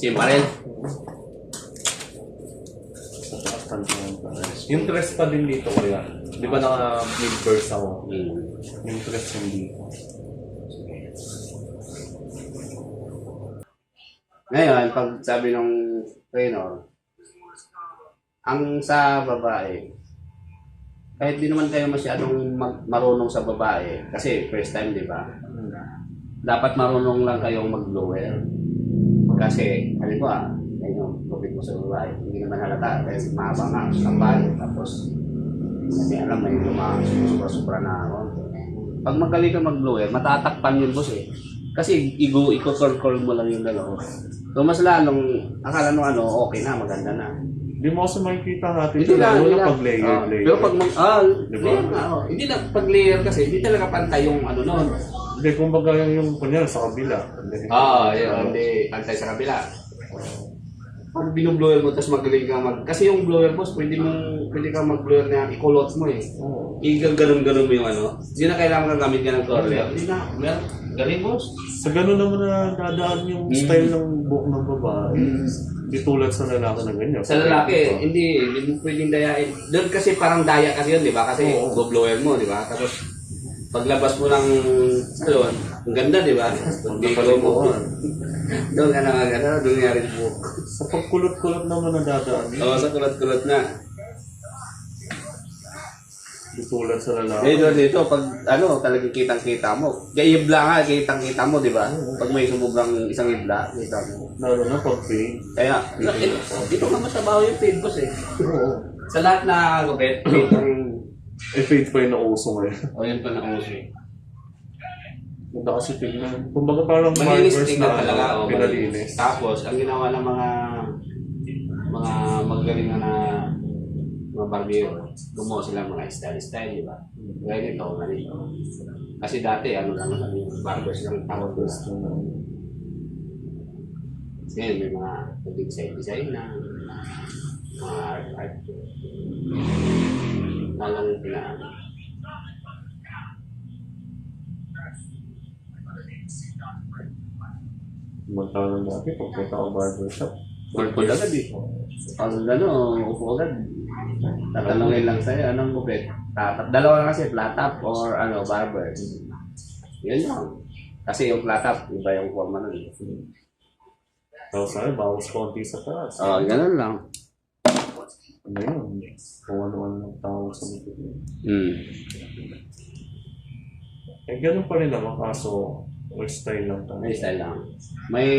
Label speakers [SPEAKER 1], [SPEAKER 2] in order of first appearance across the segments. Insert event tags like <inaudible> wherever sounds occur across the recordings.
[SPEAKER 1] Rin.
[SPEAKER 2] Yung tres pa din dito kuya. Di ba naka mid burst ako?
[SPEAKER 1] Hmm.
[SPEAKER 2] Yung tres hindi.
[SPEAKER 1] Ngayon, pag sabi ng trainer, ang sa babae, kahit di naman kayo masyadong mag- marunong sa babae, kasi first time, di ba? Dapat marunong lang kayong mag-blower. Kasi, halimbawa, ayun yung tubig mo sa babae, hindi naman halata, kasi mahaba nga ang kampal, tapos, hindi alam, may lumasubra-subra na ako. Pag magaling ka mag-blower, matatakpan yun boss eh. Kasi igo, iko-call mo lang yung dalawa. So mas lalong, akala nung ano, okay na, maganda na.
[SPEAKER 2] Hindi mo kasi makikita natin
[SPEAKER 1] Hindi na,
[SPEAKER 2] lalo
[SPEAKER 1] hindi
[SPEAKER 2] na
[SPEAKER 1] na.
[SPEAKER 2] pag layer,
[SPEAKER 1] Ah,
[SPEAKER 2] layer.
[SPEAKER 1] Pero pag mag, ah,
[SPEAKER 2] Di ba?
[SPEAKER 1] layer nga, oh. Hindi na, pag layer kasi, hindi talaga pantay yung ano nun.
[SPEAKER 2] Hindi, kumbaga yung, yung kunyari sa kabila.
[SPEAKER 1] Oo, yun, hindi pantay sa kabila. Pag binublower mo, tapos magaling ka mag... Kasi yung blower boss, pwede mo, pwede ka mag-blower na ikulot mo eh.
[SPEAKER 2] Oo.
[SPEAKER 1] Ganun-ganun mo yung ano. Hindi na kailangan gagamit ka ng curler. Hindi na, meron. Galing boss.
[SPEAKER 2] Sa ganun naman na dadaan yung
[SPEAKER 1] Mm.
[SPEAKER 2] style ng buhok ng babae. Hindi tulad sa lalaki na ganyan.
[SPEAKER 1] Sa lalaki, hindi, hindi mo pwedeng dayain. Doon kasi parang daya kasi yun, di ba? Kasi
[SPEAKER 2] Oo.
[SPEAKER 1] go blower mo, di ba? Tapos, paglabas mo ng salon, ang ganda, di ba? Pag bigo mo, <laughs> doon ka na mag, ano, doon nga rin buhok.
[SPEAKER 2] Sa pagkulot-kulot naman na dadaan.
[SPEAKER 1] Oo, sa kulot-kulot na.
[SPEAKER 2] Tulad sa lalaki.
[SPEAKER 1] Dito, dito, pag, ano, talagang kitang-kita mo. Kaya ibla nga, kitang-kita mo, di ba? Pag may sumubrang isang ibla, kita mo.
[SPEAKER 2] Lalo na pag pain.
[SPEAKER 1] Kaya, na, eh, dito nga masabaho yung paid boss eh.
[SPEAKER 2] Oo.
[SPEAKER 1] Sa lahat na gupit, paid
[SPEAKER 2] Eh, fade pa yung nauso ngayon. <laughs>
[SPEAKER 1] o yun pa na uso eh.
[SPEAKER 2] Ganda kasi tignan. Kumbaga parang
[SPEAKER 1] Malinis
[SPEAKER 2] markers
[SPEAKER 1] tingnan
[SPEAKER 2] na
[SPEAKER 1] talaga.
[SPEAKER 2] ano,
[SPEAKER 1] Oh,
[SPEAKER 2] pinalinis.
[SPEAKER 1] Tapos, ang ginawa ng mga mga magaling na na mga barbero, gumawa sila ng mga style-style, di ba? Gaya nito, ganito. Kasi dati, ano lang, ano, yung barbers lang tawag doon. Ngayon, may mga design-design na mga art-art. Lalang pinaano.
[SPEAKER 2] Magkano dati pag punta ako barbershop.
[SPEAKER 1] Pulpul agad eh. Pag ano, upo agad. Tatanungin lang sa'yo, anong gupit? Tatap. Dalawa lang kasi, flat top or ano, barber. Yun lang. Kasi yung flat top, iba yung forma nun.
[SPEAKER 2] Tapos sabi, bawas konti sa taas.
[SPEAKER 1] Oo, oh, ganun lang.
[SPEAKER 2] Ano yun? Kung ano-ano ng tao sa likod niya.
[SPEAKER 1] Hmm.
[SPEAKER 2] Eh, ganun pa rin naman kaso or style lang tayo.
[SPEAKER 1] May style lang. May,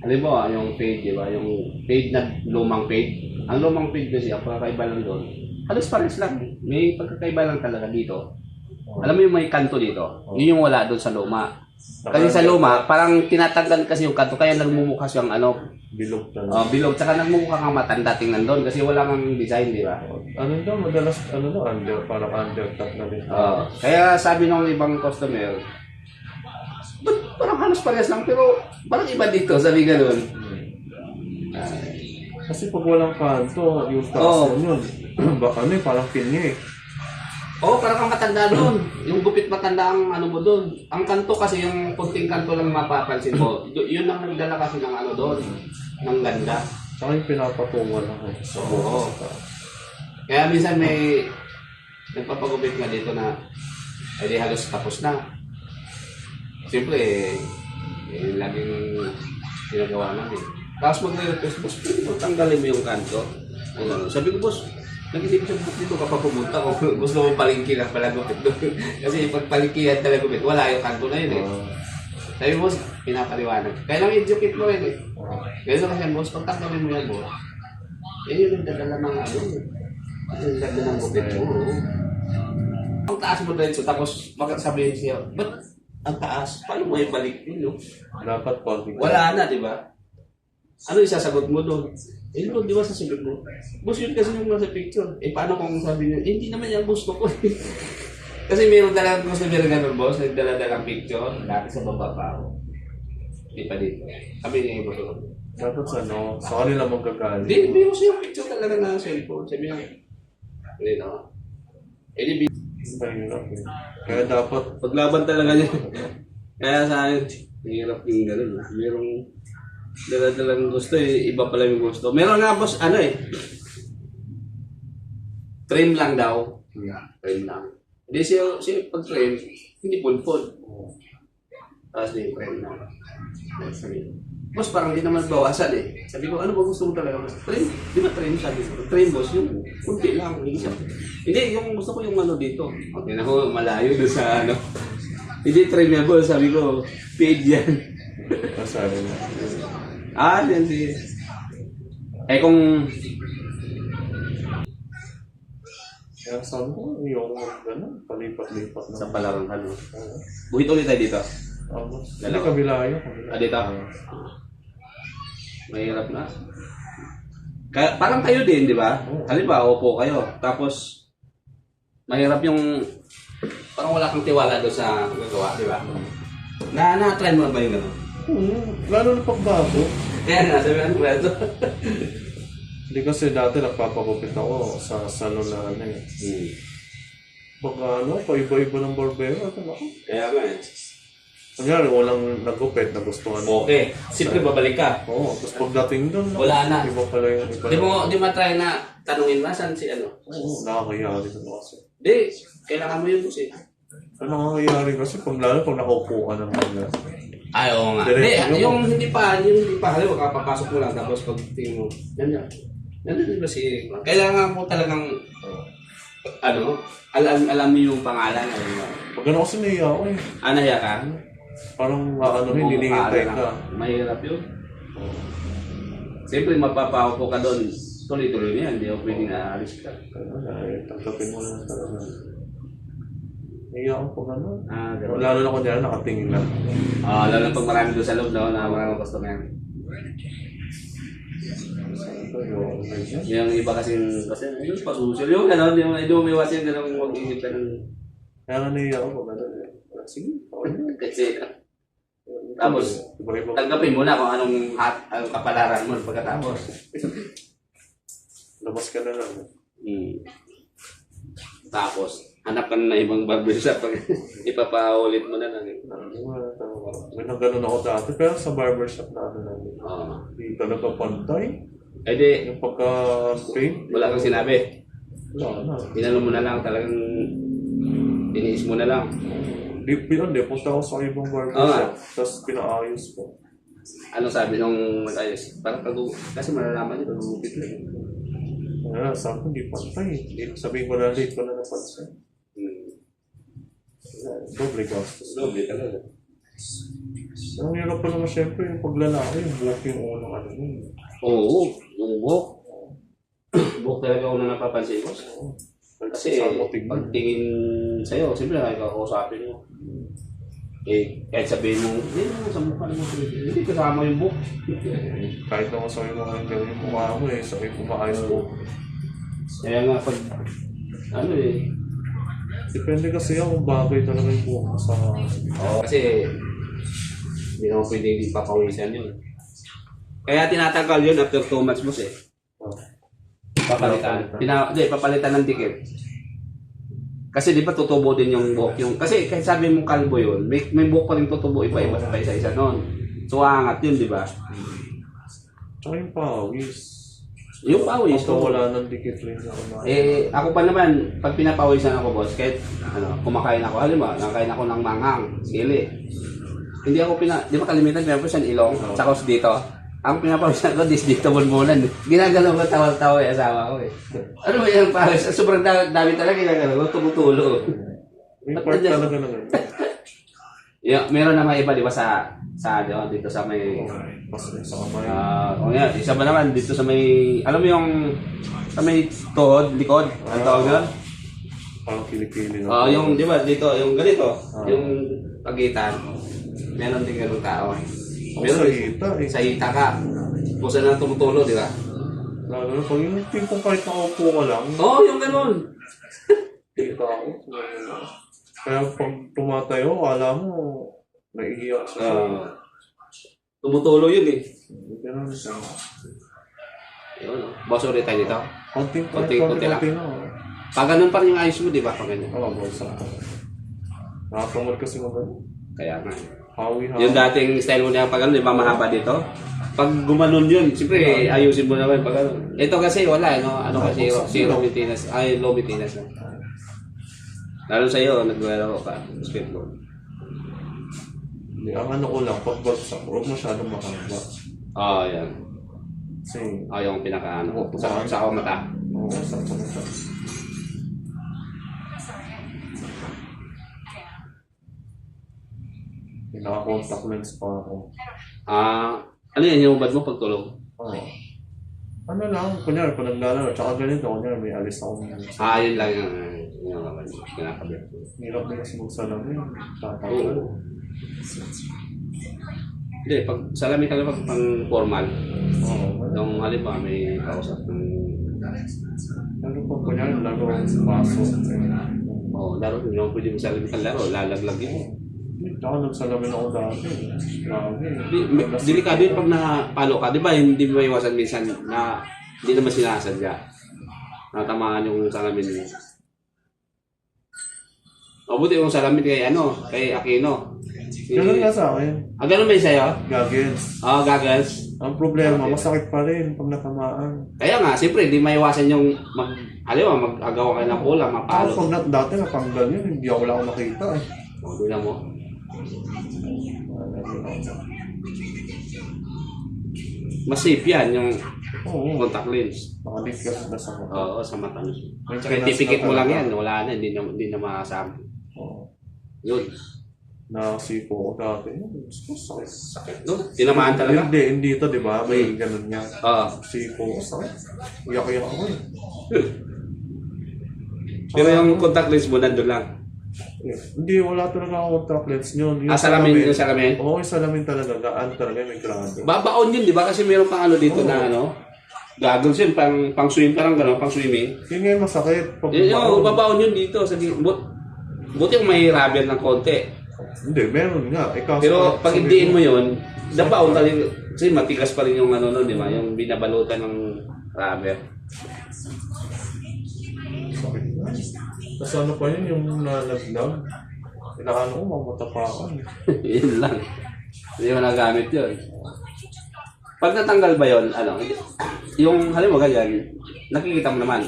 [SPEAKER 1] halimbawa, yung fade, di ba? Yung fade na lumang fade. Ang lumang fade kasi, ang pagkakaiba lang doon, halos pares lang. May pagkakaiba lang talaga dito. Alam mo yung may kanto dito? Yun yung wala doon sa luma. Kasi sa luma, parang tinatanggal kasi yung kanto, kaya nagmumukha siyang ano,
[SPEAKER 2] Bilog na.
[SPEAKER 1] uh, bilog. Tsaka nagmumukha kang matanda tingnan doon kasi wala kang design, di ba?
[SPEAKER 2] Ano daw, madalas, ano daw, under, parang undercut na din.
[SPEAKER 1] Oo. kaya sabi ng ibang customer, ba't parang halos parehas lang, pero parang iba dito, sabi ganun.
[SPEAKER 2] Kasi pag walang kanto, yung taas
[SPEAKER 1] Oo.
[SPEAKER 2] mo yun, <clears throat> baka ano eh, parang pinye eh.
[SPEAKER 1] Oo, oh, parang kang matanda doon. Yung gupit matanda ang ano mo doon. Ang kanto kasi, yung kunting kanto lang mapapansin mo. Yun ang nagdala kasi ng ano doon, ng ganda.
[SPEAKER 2] Saka yung pinapatungan lang eh. Sa
[SPEAKER 1] Oo.
[SPEAKER 2] buhok sa taas.
[SPEAKER 1] Kaya minsan may nagpapagupit nga dito na edi halos tapos na. Siyempre, eh, eh, laging ginagawa namin. Tapos magre-request, boss, pwede mo tanggalin mo yung kanto. Ano, sabi ko, boss, nag-isip book dito kapag pumunta ko. Gusto mo palingki lang pala gupit doon. <laughs> Kasi pag palingkihan talaga gupit, wala yung kanto na yun eh. Sabi mo, pinapaliwanag. Kaya lang educate mo rin eh. Ganun kasi, boss, pag tanggalin mo yan, boss, yan yung nagdadala ng ano, yung nagdadala ng gupit mo. Ang taas mo dahil tapos magsasabihin siya, ba't ang taas? Paano mo ibalik yun, no?
[SPEAKER 2] Dapat konti.
[SPEAKER 1] Wala na, di ba? Ano yung sasagot mo doon? Eh, doon, di ba sasagot mo? Boss, yun kasi yung nasa picture. Eh, paano kung sabi niya, eh, hindi naman yung <laughs> gusto ko. kasi meron talagang gusto meron ganun, boss, nagdala-dalang picture, dati sa baba pa ako. Hindi pa dito. Kami niya iba ko.
[SPEAKER 2] Dapat sa ano, sa kanila magkagaling.
[SPEAKER 1] Hindi, hindi ko siya picture talaga na cellphone. Sabi niya, hindi na. Eh, di,
[SPEAKER 2] eh. Kaya dapat,
[SPEAKER 1] paglaban talaga niya. <laughs> Kaya sa akin, hirap yung gano'n. Merong, Dala-dalang gusto eh. Iba pala yung gusto. Meron nga boss, ano eh. Trim lang daw. Trim lang. Hindi siya, siya pag trim, hindi pulpul. Tapos di trim. Sabi, Boss, parang di naman bawasan eh. Sabi ko, ano ba gusto mo talaga? boss? Trim? Di ba trim? Sabi ko, trim boss, yung kunti lang. Hindi, siya. hindi yung gusto ko yung ano dito. Okay na ko, malayo doon sa ano. Hindi trim yan boss, sabi ko, paid yan.
[SPEAKER 2] Masabi na. <laughs>
[SPEAKER 1] Ah, yan si... Eh kung...
[SPEAKER 2] Kaya sabi ko, yung gano'n, palipat-lipat na.
[SPEAKER 1] Sa palarong.
[SPEAKER 2] Oo.
[SPEAKER 1] Buhit ulit tayo dito.
[SPEAKER 2] Tapos,
[SPEAKER 1] Dalawa.
[SPEAKER 2] hindi kabila yun. kabila.
[SPEAKER 1] Ah, dito? Mahirap na. Kaya, parang kayo din, di ba?
[SPEAKER 2] Oo.
[SPEAKER 1] Halimbawa, upo kayo. Tapos, mahirap yung... Parang wala kang tiwala doon sa gagawa, di ba? Na, na-try mo na ba yung gano'n?
[SPEAKER 2] Oo, lalo na pagbago.
[SPEAKER 1] Kaya nga, sabi ko ito.
[SPEAKER 2] Hindi kasi dati nagpapagupit ako sa salon na ano eh.
[SPEAKER 1] hmm.
[SPEAKER 2] Baka ano, paiba-iba ng barbero. Ito ako.
[SPEAKER 1] Kaya nga eh.
[SPEAKER 2] Kunyari, walang nagupit na gustuhan.
[SPEAKER 1] Okay. Siyempre, babalik ka.
[SPEAKER 2] Oo, tapos pagdating doon,
[SPEAKER 1] Wala na.
[SPEAKER 2] Iba pala yung iba.
[SPEAKER 1] Di mo, di matry na tanungin ba saan si ano?
[SPEAKER 2] Oo, nakakayari ko kasi.
[SPEAKER 1] Di, kailangan mo yun kasi.
[SPEAKER 2] Ano nakakayari kasi pag lalo pag nakaupo ka ng mga.
[SPEAKER 1] Ay, oo nga.
[SPEAKER 2] Diretso
[SPEAKER 1] Hindi,
[SPEAKER 2] mo.
[SPEAKER 1] yung hindi pa, yung hindi pa, halimbawa kapapasok mo lang tapos pag tingin mo, yan yan. Yan din ba si... Kailangan mo talagang, ano, alam, alam mo yung pangalan. Ano, ba?
[SPEAKER 2] Pag ano kasi naiya ako eh.
[SPEAKER 1] ah, nahiya ka?
[SPEAKER 2] Parang ano, hindi
[SPEAKER 1] Bumukha
[SPEAKER 2] ka.
[SPEAKER 1] Mahirap yun. Siyempre, mapapaupo ka doon. Tuloy-tuloy na yan. Hindi ako pwedeng aalis ka.
[SPEAKER 2] Kaya ay, tanggapin mo lang talaga. Naiya ako pag ano.
[SPEAKER 1] Ah, ganun.
[SPEAKER 2] Lalo na kunyari nakatingin lang.
[SPEAKER 1] Ah, lalo na pag marami doon sa loob, no, na maraming customer.
[SPEAKER 2] Yung
[SPEAKER 1] iba kasing, kasi yung pasusil, yung ano, yung hindi mo may iwas yung ganun mag-isip ka ng,
[SPEAKER 2] Kaya nga naiya ako pag ano. Sige,
[SPEAKER 1] kasi, Tapos, tanggapin mo na kung anong, hat, anong kapalaran mo pagkatapos.
[SPEAKER 2] Labas ka na lang.
[SPEAKER 1] Hmm. Tapos, hanap ka na ng ibang barbershop pag <laughs> ipapaulit mo na lang. eh.
[SPEAKER 2] May nang ganun ako dati, pero sa barbershop na ano namin.
[SPEAKER 1] Oo.
[SPEAKER 2] Hindi talaga pantay.
[SPEAKER 1] Eh di,
[SPEAKER 2] Yung pagka-paint,
[SPEAKER 1] wala kang sinabi.
[SPEAKER 2] wala na.
[SPEAKER 1] Tinanong mo na lang, talagang tiniis mo na lang.
[SPEAKER 2] Di, pinun, di, punta ako sa ibang barbershop, tapos pinaayos ko.
[SPEAKER 1] Ano sabi nung nag-ayos? Parang pag kasi malalaman nyo, pag-ugupit lang.
[SPEAKER 2] Kaya sabi ko, hindi pantay. Hindi, sabihin ko na late ko na napansin. Doble gastos.
[SPEAKER 1] Doble talaga.
[SPEAKER 2] Ang hirap pa naman syempre yung paglalaki, yung buhok yung unang ano yun.
[SPEAKER 1] Oo, yung buhok. buhok talaga ako na napapansin ko. Kasi
[SPEAKER 2] Saan mo tignan?
[SPEAKER 1] pag tingin sa'yo, siyempre nakakausapin mo. Eh, kahit sabihin mo, hindi naman sa mukha mo, hindi kasama yung buhok.
[SPEAKER 2] Kahit naman sa yung mga yung mukha mo eh, sa yung kumaayos mo.
[SPEAKER 1] Kaya nga pag, ano eh,
[SPEAKER 2] Depende kasi yan kung bagay talaga yung buhok mo sa...
[SPEAKER 1] Oo, kasi hindi naman pwede ipapawisan yun. Kaya tinatagal yun after 2 months boss eh. Papalitan. Pina, hindi, papalitan ng dikit. Kasi di ba tutubo din yung buhok yung kasi kahit sabi mo kalbo yun, may, may buhok pa rin tutubo iba iba pa isa-isa noon. So angat yun, di ba?
[SPEAKER 2] Tsaka yung pawis.
[SPEAKER 1] Yung pawis
[SPEAKER 2] Pagka wala ng dikit rin sa kumain.
[SPEAKER 1] Eh, ako pa naman, pag pinapawisan ako, boss, kahit ano, kumakain ako, halimbawa, nakain ako ng manghang, sili. Hindi ako pina, di ba kalimitan, pinapawisan ilong,
[SPEAKER 2] Oo.
[SPEAKER 1] tsaka dito. Ang pinapawisan ko, dis dito bunbunan. Ginagalaw ko, tawa-tawa yung asawa ko eh. Ano ba yung pawis? Sobrang dami, dami talaga ginagalaw ko, tumutulo.
[SPEAKER 2] May part talaga na ganun.
[SPEAKER 1] Yeah, meron naman iba, di ba, sa, sa, ano, dito sa may, ah, o nga, isa ba naman, dito sa may, alam mo yung, sa may tuhod, likod, ang tawag doon?
[SPEAKER 2] Parang kilikili na.
[SPEAKER 1] Ah, yung, di ba, dito, yung ganito,
[SPEAKER 2] Ah.
[SPEAKER 1] yung pagitan, meron din ganung tao.
[SPEAKER 2] Ako
[SPEAKER 1] Meron
[SPEAKER 2] sa hita eh.
[SPEAKER 1] sa hita ka, kung saan na tumutulo, di ba?
[SPEAKER 2] Lalo na pag yung tipong kahit nakaupo ka lang,
[SPEAKER 1] Oo, oh, yung ganun.
[SPEAKER 2] hita ako. Kaya pag tumatayo, akala mo, naiiyak.
[SPEAKER 1] Ah, tumutulo yun eh.
[SPEAKER 2] Ganun siya.
[SPEAKER 1] Yun, oh. boss ulit tayo dito.
[SPEAKER 2] Konting
[SPEAKER 1] Konting- konti lang.
[SPEAKER 2] konti na.
[SPEAKER 1] Pag ganun pa rin yung ayos mo, di ba? Pag ganyan.
[SPEAKER 2] Oo, bosa. Nakakamod kasi mo ganun.
[SPEAKER 1] Kaya nga.
[SPEAKER 2] Hawi, hawi.
[SPEAKER 1] Yung dating style mo niya pag ano, di ba mahaba dito? pag gumanon yun, siyempre ayusin mo naman pag ano. Ito kasi wala, no? Ano kasi, zero maintenance, ay low maintenance na. Lalo sa'yo, naglalaro ka, basketball.
[SPEAKER 2] Hindi, ang ano ko lang, pag bagsak, huwag masyadong mahaba.
[SPEAKER 1] Oo, oh, yan.
[SPEAKER 2] Kasi,
[SPEAKER 1] Ah, yung pinaka ano,
[SPEAKER 2] Oo,
[SPEAKER 1] sa, sa ako mata.
[SPEAKER 2] oo, sa sa sa. Pinaka-contact lens pa ako.
[SPEAKER 1] Ah, ano yan yung ubad mo pag tulog?
[SPEAKER 2] Oo. Ano lang, kunyari, pag naglalaro, tsaka ganito, kunyari, may alis ako
[SPEAKER 1] Ah, yun lang yung, yung kinakabit.
[SPEAKER 2] Hirap na kasi magsalamin. Tatawag.
[SPEAKER 1] Oo. Hindi, pag salamin na pag pang formal.
[SPEAKER 2] Oo.
[SPEAKER 1] Nung halimbawa may kausap ng
[SPEAKER 2] Ano pa, kunyari, laro ang baso.
[SPEAKER 1] oh, laro, hindi naman pwede mo salamin kang laro, lalaglag yun.
[SPEAKER 2] Tsaka nagsalamin ako dati. Grabe.
[SPEAKER 1] Delikado yun pag napalo ka. Di ba, hindi mo iwasan minsan na hindi naman sinasadya. Natamaan yung salamin mo. O buti yung salamin kay ano, kay Aquino. Si-
[SPEAKER 2] Ganun nga sa akin.
[SPEAKER 1] Ah, ganun ba yung sa'yo?
[SPEAKER 2] Goggles.
[SPEAKER 1] Oo, goggles.
[SPEAKER 2] Ang problema,
[SPEAKER 1] Okay.
[SPEAKER 2] masakit pa rin pag natamaan.
[SPEAKER 1] Kaya nga, siyempre, hindi maiwasan yung mag, alam mo, mag-agawa ka ng kulang,
[SPEAKER 2] Ako
[SPEAKER 1] mapalo.
[SPEAKER 2] pag na, dati natanggal yun, hindi ako wala akong nakita eh.
[SPEAKER 1] O, doon mo. Mas safe yan, yung
[SPEAKER 2] Oo,
[SPEAKER 1] contact lens.
[SPEAKER 2] nakadip kasi na sa mata.
[SPEAKER 1] Oo, sa mata Certificate mo lang yan, wala na, hindi na, hindi na makasama.
[SPEAKER 2] Oo.
[SPEAKER 1] Yun.
[SPEAKER 2] Nakasipo ko dati. Ko, sakit.
[SPEAKER 1] Sakit, no? Tinamaan talaga.
[SPEAKER 2] Hindi, hindi ito, di ba? May ganun niya.
[SPEAKER 1] Oo.
[SPEAKER 2] Sipo ko, sakit. Iyak-iyak ako eh. <laughs>
[SPEAKER 1] Pero yung contact lens mo nandun lang.
[SPEAKER 2] Eh, Hindi, wala talaga ako contact lens yun.
[SPEAKER 1] Ah, salamin, yung salamin.
[SPEAKER 2] Oo, yung salamin talaga. Gaan talaga, may grado.
[SPEAKER 1] Babaon yun, di ba? Kasi meron pang ano dito na ano, goggles yun, pang, pang swim, parang gano'n, pang swimming.
[SPEAKER 2] Yun nga yung masakit. Pag
[SPEAKER 1] Yun, yung
[SPEAKER 2] baon.
[SPEAKER 1] babaon yun dito. Sa, di- but, buti yung may rubber ng konti.
[SPEAKER 2] Hindi, meron nga. Eh, kaso
[SPEAKER 1] Pero
[SPEAKER 2] pa-
[SPEAKER 1] pag hindiin mo yun, dabaon rin. Kasi matigas pa rin yung ano nun, di ba? Yung binabalutan ng rubber.
[SPEAKER 2] Sakit na. Tapos ano pa yun, yung nalaglag. Kailangan ko, mamatapakan. <laughs>
[SPEAKER 1] yun lang. Hindi mo nagamit yun. Pag natanggal ba yun, ano, yung halimbawa ganyan, nakikita mo naman.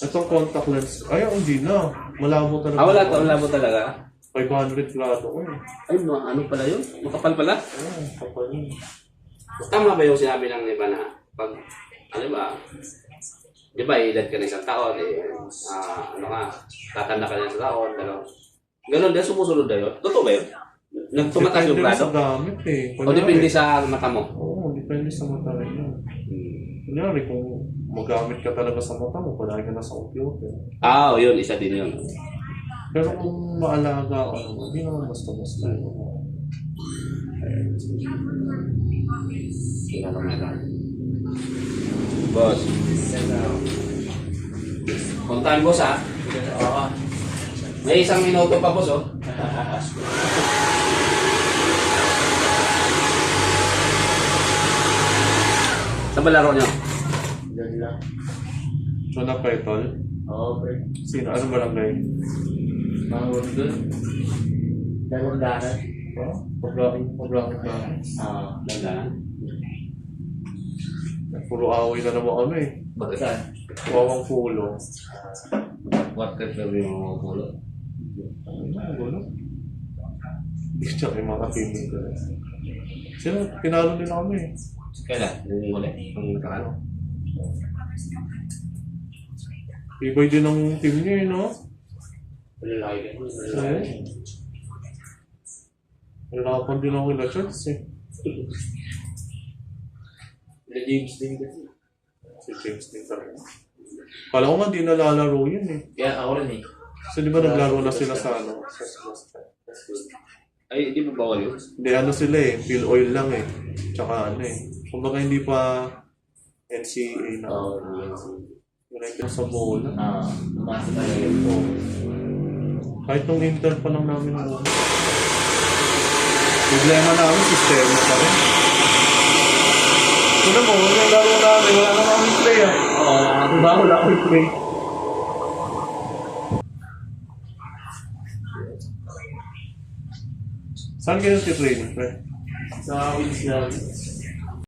[SPEAKER 2] Itong contact lens, ay, hindi na. Malabo talaga.
[SPEAKER 1] Ah, wala, wala mo talaga.
[SPEAKER 2] 500 grado ko eh.
[SPEAKER 1] Ay, ma- ano pala yun? Makapal pala.
[SPEAKER 2] Oo, kapal yun.
[SPEAKER 1] Tama ba yung sinabi ng iba na pag, ano ba, di ba, edad ka na isang taon, eh, ah, ano ka, tatanda ka na isang taon, gano'n. Gano'n din, sumusunod na yun. Totoo ba yun? Nagtumataas yung
[SPEAKER 2] Depende sa gamit eh.
[SPEAKER 1] O depende sa mata mo?
[SPEAKER 2] Oo, depende sa mata rin yun.
[SPEAKER 1] Hmm.
[SPEAKER 2] Kunyari, kung magamit ka talaga sa mata mo, palagi ka na sa computer.
[SPEAKER 1] Ah, yun, isa din yun.
[SPEAKER 2] Pero kung maalaga ka naman, hindi naman basta-basta.
[SPEAKER 1] Tingnan mo na Boss. Puntahan boss ha. Oo. May isang minuto pa boss oh. Saan ba laro nyo?
[SPEAKER 3] Diyan lang.
[SPEAKER 2] So, na petol?
[SPEAKER 3] Oo, pre.
[SPEAKER 2] Sino? Ano barangay?
[SPEAKER 3] Mahulog doon. Dalawang dahan.
[SPEAKER 2] Oh, pabrakit, pabrakit na.
[SPEAKER 3] Ah,
[SPEAKER 1] Ganda.
[SPEAKER 2] Puro away na naman kami.
[SPEAKER 3] Saan?
[SPEAKER 2] Wawang pulo.
[SPEAKER 3] What ka sabi mo mga pulo?
[SPEAKER 2] Ano gulo? Tsaka yung mga teammate ko. Sino? Pinalo nila kami.
[SPEAKER 1] Kailan? Yung huli? Ang nakaraan?
[SPEAKER 2] Ibay din ang team niya eh, no?
[SPEAKER 1] Lalaki ka.
[SPEAKER 2] Oo. Nalapan din ako kila Charles eh.
[SPEAKER 1] Yung James din kasi.
[SPEAKER 2] Si James din talaga. Kala ko nga di nalalaro yun eh.
[SPEAKER 3] Kaya ako rin eh.
[SPEAKER 2] So di ba naglaro na sila sa ano? Sa Sebastian.
[SPEAKER 1] Ay, hindi mo bawal yun?
[SPEAKER 2] Hindi ano sila eh. Fuel oil lang eh. Tsaka ano eh. Kumbaga hindi pa NCAA na.
[SPEAKER 3] Oo.
[SPEAKER 2] United sa bola.
[SPEAKER 3] Ah, umasa tayo yun.
[SPEAKER 2] Oo. Kahit nung intern pa lang namin ano. Problema namin, sistema pa rin. Ito mo, yung laro namin, wala na kami play ah. Oo, diba wala kami play. Saan kayo nag-training, pre?
[SPEAKER 3] Sa Wings lang.